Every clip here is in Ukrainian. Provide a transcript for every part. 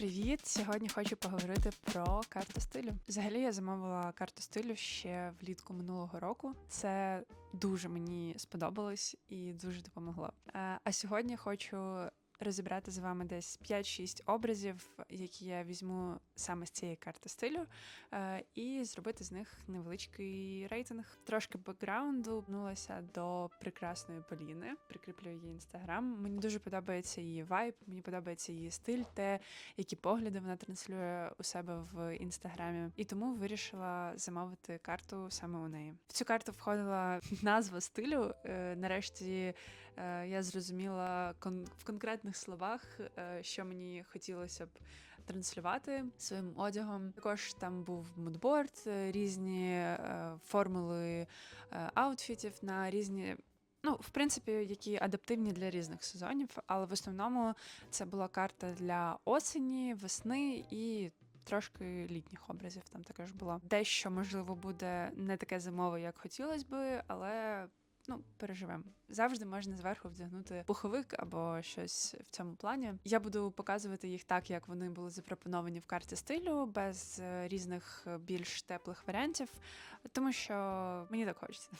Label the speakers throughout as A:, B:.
A: Привіт! Сьогодні хочу поговорити про карту стилю. Взагалі я замовила карту стилю ще влітку минулого року. Це дуже мені сподобалось і дуже допомогло. Е, А сьогодні хочу розібрати з вами десь 5-6 образів, які я візьму саме з цієї карти стилю, е, і зробити з них невеличкий рейтинг. Трошки бекграунду внулася до прекрасної Поліни. Прикріплю її інстаграм. Мені дуже подобається її вайб, мені подобається її стиль, те, які погляди вона транслює у себе в інстаграмі. І тому вирішила замовити карту саме у неї. В цю карту входила назва стилю. Е, Нарешті я зрозуміла в конкретних словах, е, що мені хотілося б транслювати своїм одягом. Також там був мудборд, е, різні е, формули е, аутфітів на різні. Ну, в принципі, які адаптивні для різних сезонів, але в основному це була карта для осені, весни і трошки літніх образів. Там також було дещо, можливо, буде не таке зимове, як хотілося би, але. Ну, переживемо. Завжди можна зверху вдягнути пуховик або щось в цьому плані. Я буду показувати їх так, як вони були запропоновані в карті стилю, без е, різних е, більш теплих варіантів, тому що мені так хочеться.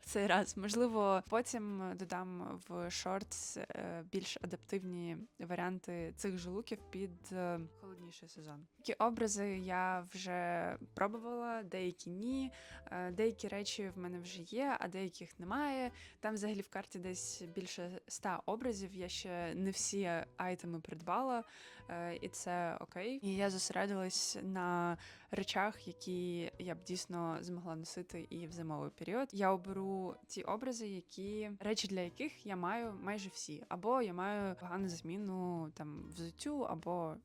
A: В цей раз, можливо, потім додам в шортс е, більш адаптивні варіанти цих же луків під е, холодніший сезон. Такі образи я вже пробувала, деякі ні. Е, Деякі речі в мене вже є, а деяких немає. Там взагалі в карті десь більше ста образів. Я ще не всі айтеми придбала, і це окей. І я зосередилась на речах, які я б дійсно змогла носити і в зимовий період. Я оберу ті образи, які речі для яких я маю майже всі, або я маю погану зміну там взуттю, або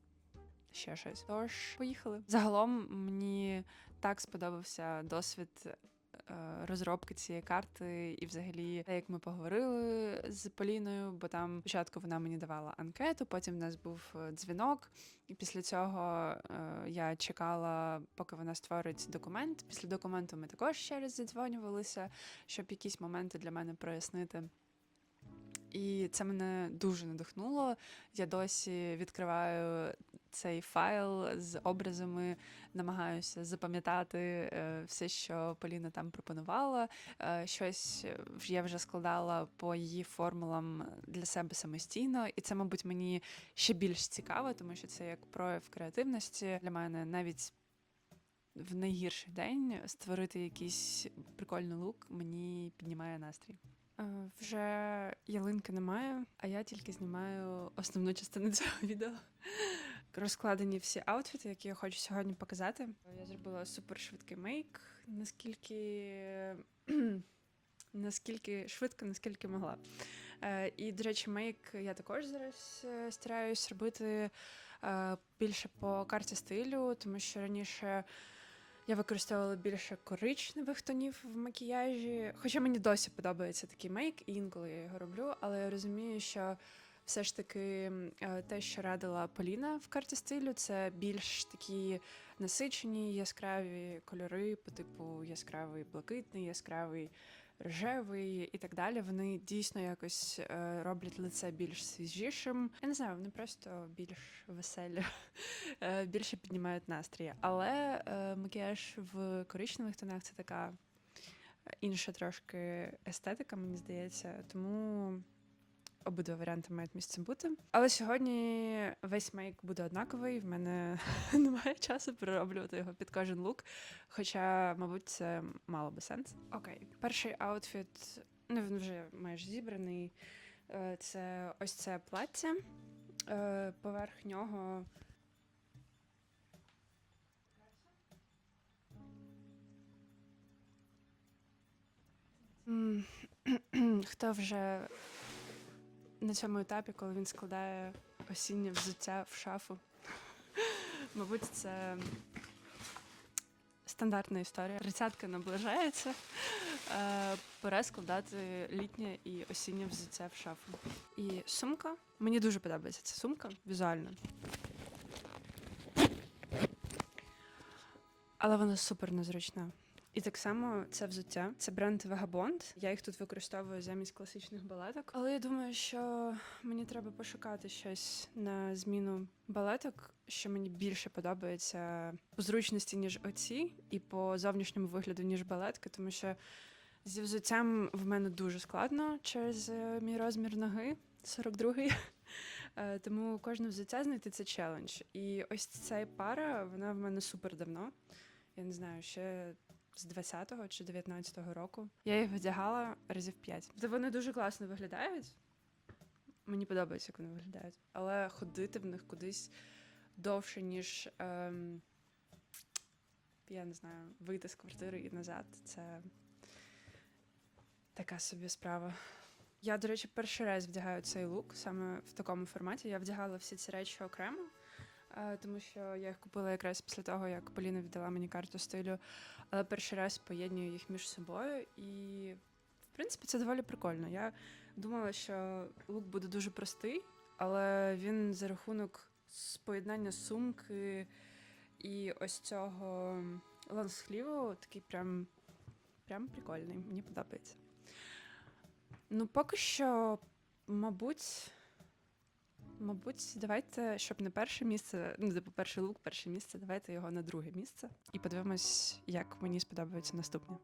A: ще щось. Тож поїхали. Загалом мені так сподобався досвід. Е, Розробки цієї карти, і взагалі те, як ми поговорили з Поліною, бо там спочатку вона мені давала анкету, потім в нас був е, дзвінок, і після цього е, я чекала, поки вона створить документ. Після документу ми також ще раз задзвонювалися, щоб якісь моменти для мене прояснити. І це мене дуже надихнуло. Я досі відкриваю цей файл з образами, намагаюся запам'ятати е, все, що Поліна там пропонувала. Е, Щось я вже складала по її формулам для себе самостійно, і це, мабуть, мені ще більш цікаво, тому що це як прояв креативності для мене навіть. В найгірший день створити якийсь прикольний лук мені піднімає настрій. Е, Вже ялинки немає, а я тільки знімаю основну частину цього відео. Розкладені всі аутфіти, які я хочу сьогодні показати. Я зробила супершвидкий мейк, наскільки. Наскільки швидко, наскільки могла. Е, і, до речі, мейк я також зараз е, стараюсь робити більше по карті стилю, тому що раніше я використовувала більше коричневих тонів в макіяжі. Хоча мені досі подобається такий мейк, і інколи я його роблю, але я розумію, що все ж таки е, те, що радила Поліна в карті стилю, це більш такі насичені яскраві кольори, по типу яскравий блакитний, яскравий рожевий і так далі. Вони дійсно якось е, роблять лице більш свіжішим. Я не знаю, вони просто більш веселі, е, більше піднімають настрій. Але е, макіяж в коричневих тонах це така інша трошки естетика, мені здається. Тому обидва варіанти мають місце бути. Але сьогодні весь мейк буде однаковий. В мене немає часу перероблювати його під кожен лук. Хоча, мабуть, це мало би сенс. Окей, перший аутфіт, ну він вже майже зібраний. Е, Це ось це плаття. Е, Поверх нього. Хто вже на цьому етапі, коли він складає осіннє взуття в шафу. Мабуть, це стандартна історія. Тридцятка наближається. Е, Пора складати літнє і осіннє взуття в шафу. І сумка. Мені дуже подобається ця сумка візуально. Але вона супер незручна. І так само це взуття. Це бренд Vagabond. Я їх тут використовую замість класичних балеток. Але я думаю, що мені треба пошукати щось на зміну балеток, що мені більше подобається по зручності, ніж оці, і по зовнішньому вигляду, ніж балетки, тому що зі взуттям в мене дуже складно через е, мій розмір ноги 42-й. Е, Тому кожне взуття знайти це челендж. І ось ця пара, вона в мене супер давно. Я не знаю, ще з 20-го чи 19-го року. Я їх вдягала разів 5. Тобто вони дуже класно виглядають. Мені подобається, як вони виглядають. Але ходити в них кудись довше, ніж ем, я не знаю, вийти з квартири і назад. Це така собі справа. Я, до речі, перший раз вдягаю цей лук саме в такому форматі. Я вдягала всі ці речі окремо, тому що я їх купила якраз після того, як Поліна віддала мені карту стилю. Але перший раз поєдную їх між собою, і в принципі це доволі прикольно. Я думала, що лук буде дуже простий, але він за рахунок поєднання сумки і ось цього лонсхліву такий прям, прям прикольний. Мені подобається. Ну, поки що, мабуть, мабуть, давайте, щоб не перше місце, ну, типу, перший лук, перше місце, давайте його на друге місце. І подивимось, як мені сподобається наступне.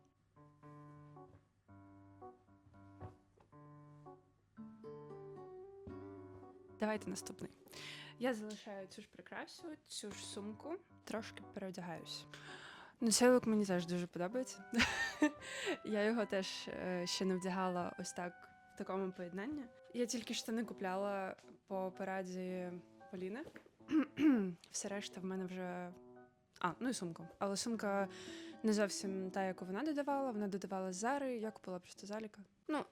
A: Давайте наступний. Я залишаю цю ж прикрасу, цю ж сумку, трошки переодягаюсь. Ну, цей лук мені теж дуже подобається. Я його теж е, ще не вдягала ось так такому поєднанні. Я тільки штани купляла по пораді Поліни. Все решта в мене вже. А, ну і сумку. Але сумка не зовсім та, яку вона додавала. Вона додавала Зари, я купила просто заліка. Ну,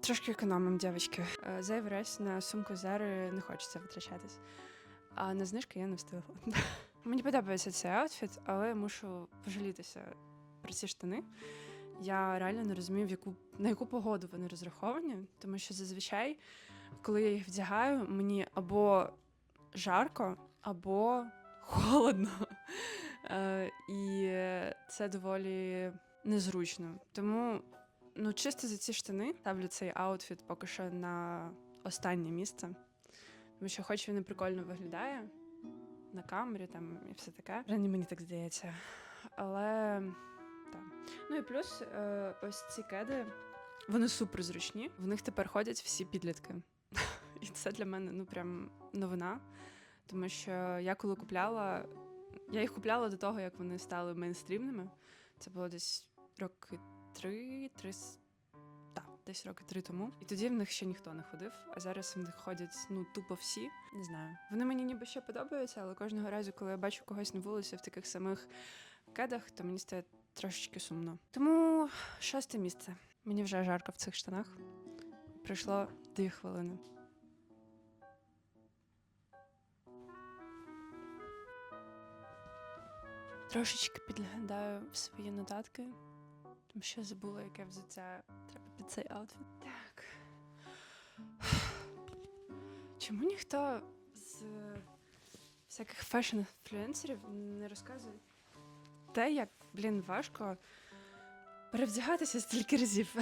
A: трошки економим, дівчатки. Е, Зайвий раз на сумку Зари не хочеться витрачатись. А на знижки я не встигла. Мені подобається цей аутфіт, але мушу пожалітися про ці штани. Я реально не розумію, в яку, на яку погоду вони розраховані, тому що зазвичай, коли я їх вдягаю, мені або жарко, або холодно. Е, і це доволі незручно. Тому, ну, чисто за ці штани ставлю цей аутфіт поки що на останнє місце. Тому що, хоч він прикольно виглядає на камері там і все таке. Рані мені так здається. Але. Ну і плюс, е, ось ці кеди, вони супер зручні. В них тепер ходять всі підлітки. І це для мене ну прям новина. Тому що я коли купляла, я їх купляла до того, як вони стали мейнстрімними. Це було десь роки три, три. десь роки три тому. І тоді в них ще ніхто не ходив, а зараз в них ходять ну тупо всі. Не знаю. Вони мені ніби ще подобаються, але кожного разу, коли я бачу когось на вулиці в таких самих кедах, то мені стає трошечки сумно. Тому шосте місце. Мені вже жарко в цих штанах. Пройшло дві хвилини. Трошечки підглядаю в свої нотатки, тому що забула, яке взуття треба під цей аутфіт. Так. Чому ніхто з всяких фешн-інфлюенсерів не розказує те, як, блін, важко перевдягатися стільки разів.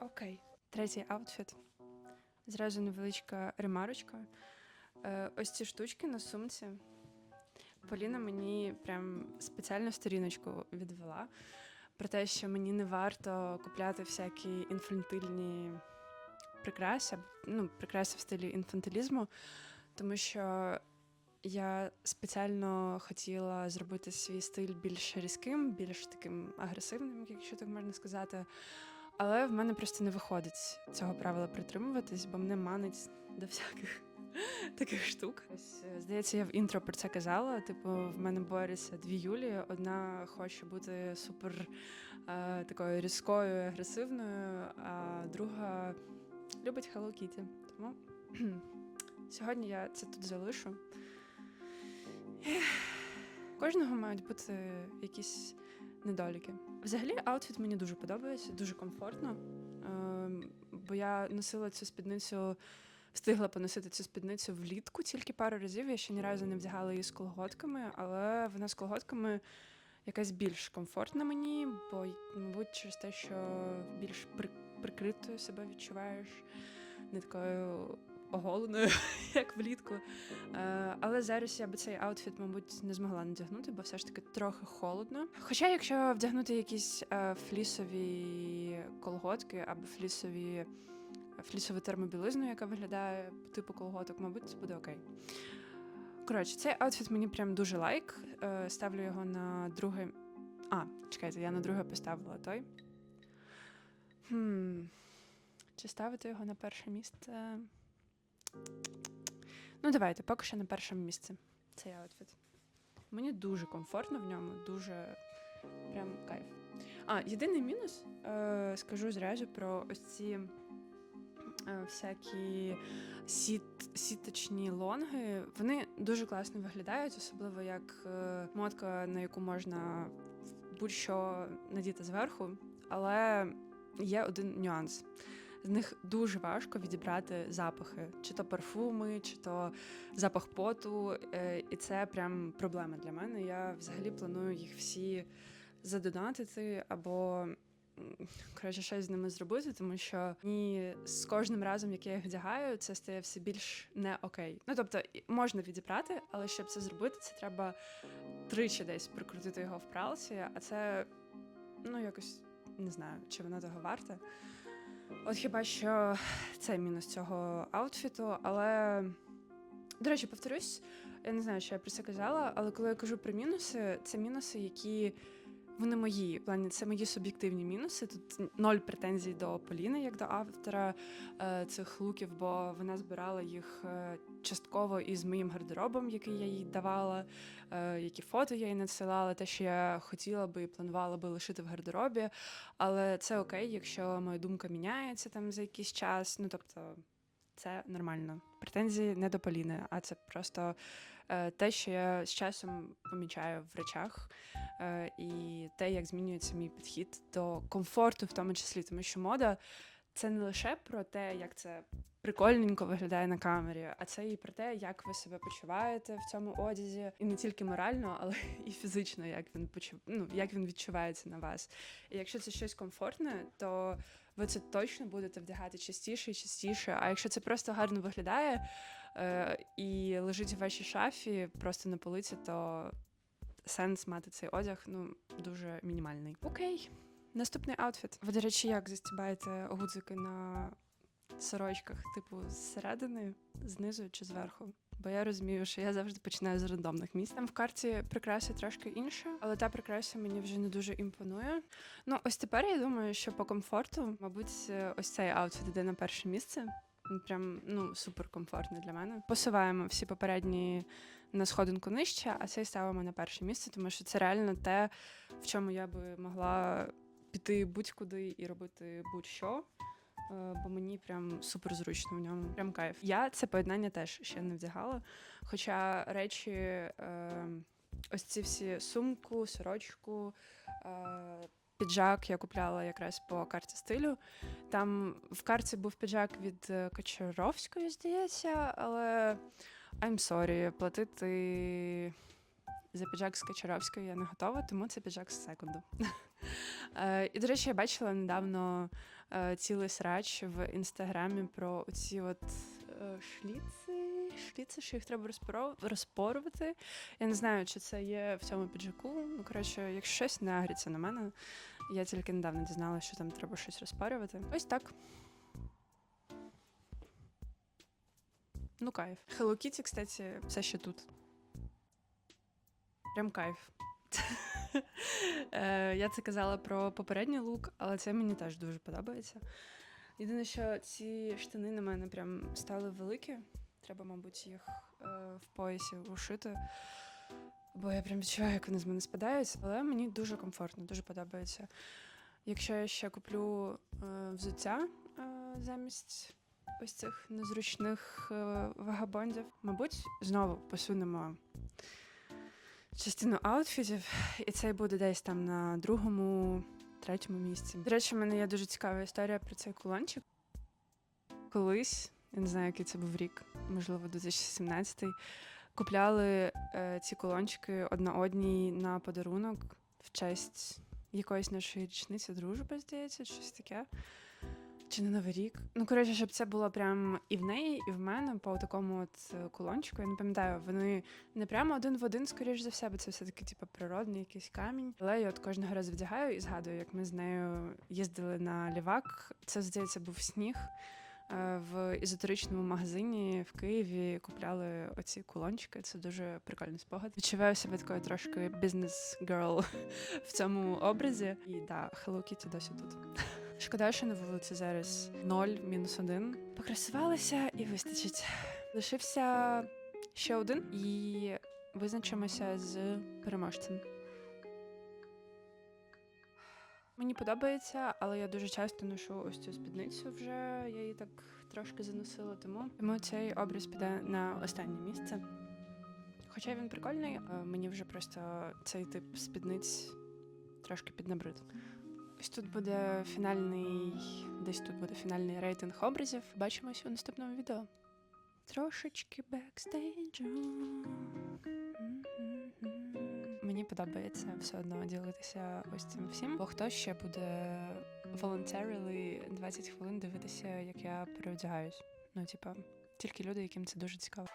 A: Окей. Третій аутфіт. Зразу невеличка ремарочка. Е, ось ці штучки на сумці. Поліна мені прям спеціальну сторіночку відвела про те, що мені не варто купляти всякі інфантильні прикраси, ну, прикраси в стилі інфантилізму, тому що я спеціально хотіла зробити свій стиль більш різким, більш таким агресивним, якщо так можна сказати. Але в мене просто не виходить цього правила притримуватись, бо мене манить до всяких таких штук. Ось, е, здається, я в інтро про це казала. Типу, в мене борються дві Юлі. Одна хоче бути супер е, такою різкою, агресивною, а друга любить Hello Kitty. Тому сьогодні я це тут залишу. Кожного мають бути якісь недоліки. Взагалі, аутфіт мені дуже подобається, дуже комфортно. Ем, бо я носила цю спідницю встигла поносити цю спідницю влітку тільки пару разів. Я ще ні разу не вдягала її з колготками, але вона з колготками якась більш комфортна мені, бо, мабуть, через те, що більш прикритою себе відчуваєш, не такою оголеною, як влітку. Е, але зараз я би цей аутфіт, мабуть, не змогла надягнути, бо все ж таки трохи холодно. Хоча, якщо вдягнути якісь е, флісові колготки або флісові, флісову термобілизну, яка виглядає типу колготок, мабуть, це буде окей. Коротше, цей аутфіт мені прям дуже лайк. Е, ставлю його на друге. А, чекайте, я на друге поставила той. Хм. Чи ставити його на перше місце? Ну, давайте, поки що на першому місці. Цей аутфіт. Мені дуже комфортно в ньому, дуже прям кайф. А, єдиний мінус, е, скажу зразу про ось ці е, всякі сіт, сіточні лонги. Вони дуже класно виглядають, особливо як е, мотка, на яку можна будь-що надіти зверху. Але є один нюанс. З них дуже важко відібрати запахи, чи то парфуми, чи то запах поту. е, І це прям проблема для мене. Я взагалі планую їх всі задонатити або коротше щось з ними зробити, тому що мені з кожним разом, як я їх вдягаю, це стає все більш не окей. Ну тобто можна відібрати, але щоб це зробити, це треба тричі десь прикрутити його в пралці, а це ну якось не знаю, чи воно того варте. От хіба що це мінус цього аутфіту, але до речі, повторюсь, я не знаю, що я про це казала, але коли я кажу про мінуси, це мінуси, які вони мої. Плані це мої суб'єктивні мінуси. Тут ноль претензій до Поліни, як до автора е, цих луків, бо вона збирала їх е, частково із моїм гардеробом, який я їй давала, е, які фото я їй надсилала, те, що я хотіла би і планувала би лишити в гардеробі. Але це окей, якщо моя думка міняється там за якийсь час. Ну тобто. Це нормально. Претензії не до Поліни, а це просто те, що я з часом помічаю в речах, е, і те, як змінюється мій підхід до комфорту, в тому числі, тому що мода це не лише про те, як це прикольненько виглядає на камері, а це і про те, як ви себе почуваєте в цьому одязі, і не тільки морально, але і фізично, як він почув... ну, як він відчувається на вас. І якщо це щось комфортне, то ви це точно будете вдягати частіше і частіше. А якщо це просто гарно виглядає е, і лежить в вашій шафі просто на полиці, то сенс мати цей одяг ну дуже мінімальний. Окей, наступний аутфіт. Ви, до речі, як застібаєте гудзики на сорочках, типу зсередини, знизу чи зверху? Бо я розумію, що я завжди починаю з рандомних місць. Там в карті прикраси трошки інша, але та прикраса мені вже не дуже імпонує. Ну, ось тепер я думаю, що по комфорту, мабуть, е, ось цей аутфіт іде на перше місце. Прям ну супер комфортний для мене. Посуваємо всі попередні на сходинку нижче, а цей ставимо на перше місце, тому що це реально те, в чому я би могла піти будь-куди і робити будь-що. е, Бо мені прям супер зручно в ньому. Прям кайф. Я це поєднання теж ще не вдягала. Хоча речі, е, ось ці всі сумку, сорочку, е, піджак я купляла якраз по карті стилю. Там в карті був піджак від е, Кочаровської, здається, але I'm sorry, платити за піджак з Кочаровської я не готова, тому це піджак з секунду. Е, І, до речі, я бачила недавно е, цілий срач в інстаграмі про ці от е, шліци, що їх треба розпорувати. Я не знаю, чи це є в цьому піджаку. Ну, коротше, якщо щось не агріться на мене, я тільки недавно дізналася, що там треба щось розпарювати. Ось так. Ну, кайф. Hello Kitty, кстати, все ще тут. Прям кайф. Е, Я це казала про попередній лук, але це мені теж дуже подобається. Єдине, що ці штани на мене прям стали великі. Треба, мабуть, їх е, в поясі ушити. Бо я прям відчуваю, як вони з мене спадають, але мені дуже комфортно, дуже подобається. Якщо я ще куплю е, взуття е, замість ось цих незручних е, вагабондів, мабуть, знову посунемо частину аутфітів, і цей буде десь там на другому, третьому місці. До речі, в мене є дуже цікава історія про цей кулончик. Колись я не знаю, який це був рік, можливо, 2017 Купляли е, ці колончики одна одній на подарунок в честь якоїсь нашої річниці дружби, здається, щось таке. Чи на Новий рік. Ну, коротше, щоб це було прям і в неї, і в мене по такому от е, кулончику. Я не пам'ятаю, вони не прямо один в один, скоріш за все, бо це все-таки, типу, природний якийсь камінь. Але я от кожного разу вдягаю і згадую, як ми з нею їздили на лівак. Це, здається, був сніг. Е, В езотеричному магазині в Києві купляли оці кулончики. Це дуже прикольний спогад. Відчуваю себе такою трошки бізнес-герл в цьому образі. І да, Hello Kitty досі тут. Шкода, що на вулиці зараз 0, мінус один. Покрасувалися і вистачить. Лишився ще один і визначимося з переможцем. Мені подобається, але я дуже часто ношу ось цю спідницю вже. Я її так трошки заносила, тому тому цей образ піде на останнє місце. Хоча він прикольний, е, мені вже просто цей тип спідниць трошки піднабрид. Ось тут буде фінальний, десь тут буде фінальний рейтинг образів. Бачимось у наступному відео. Трошечки бекстейджу. Мені подобається все одно ділитися ось цим всім. Бо хто ще буде voluntarily 20 хвилин дивитися, як я переодягаюсь. Ну, типа, тільки люди, яким це дуже цікаво.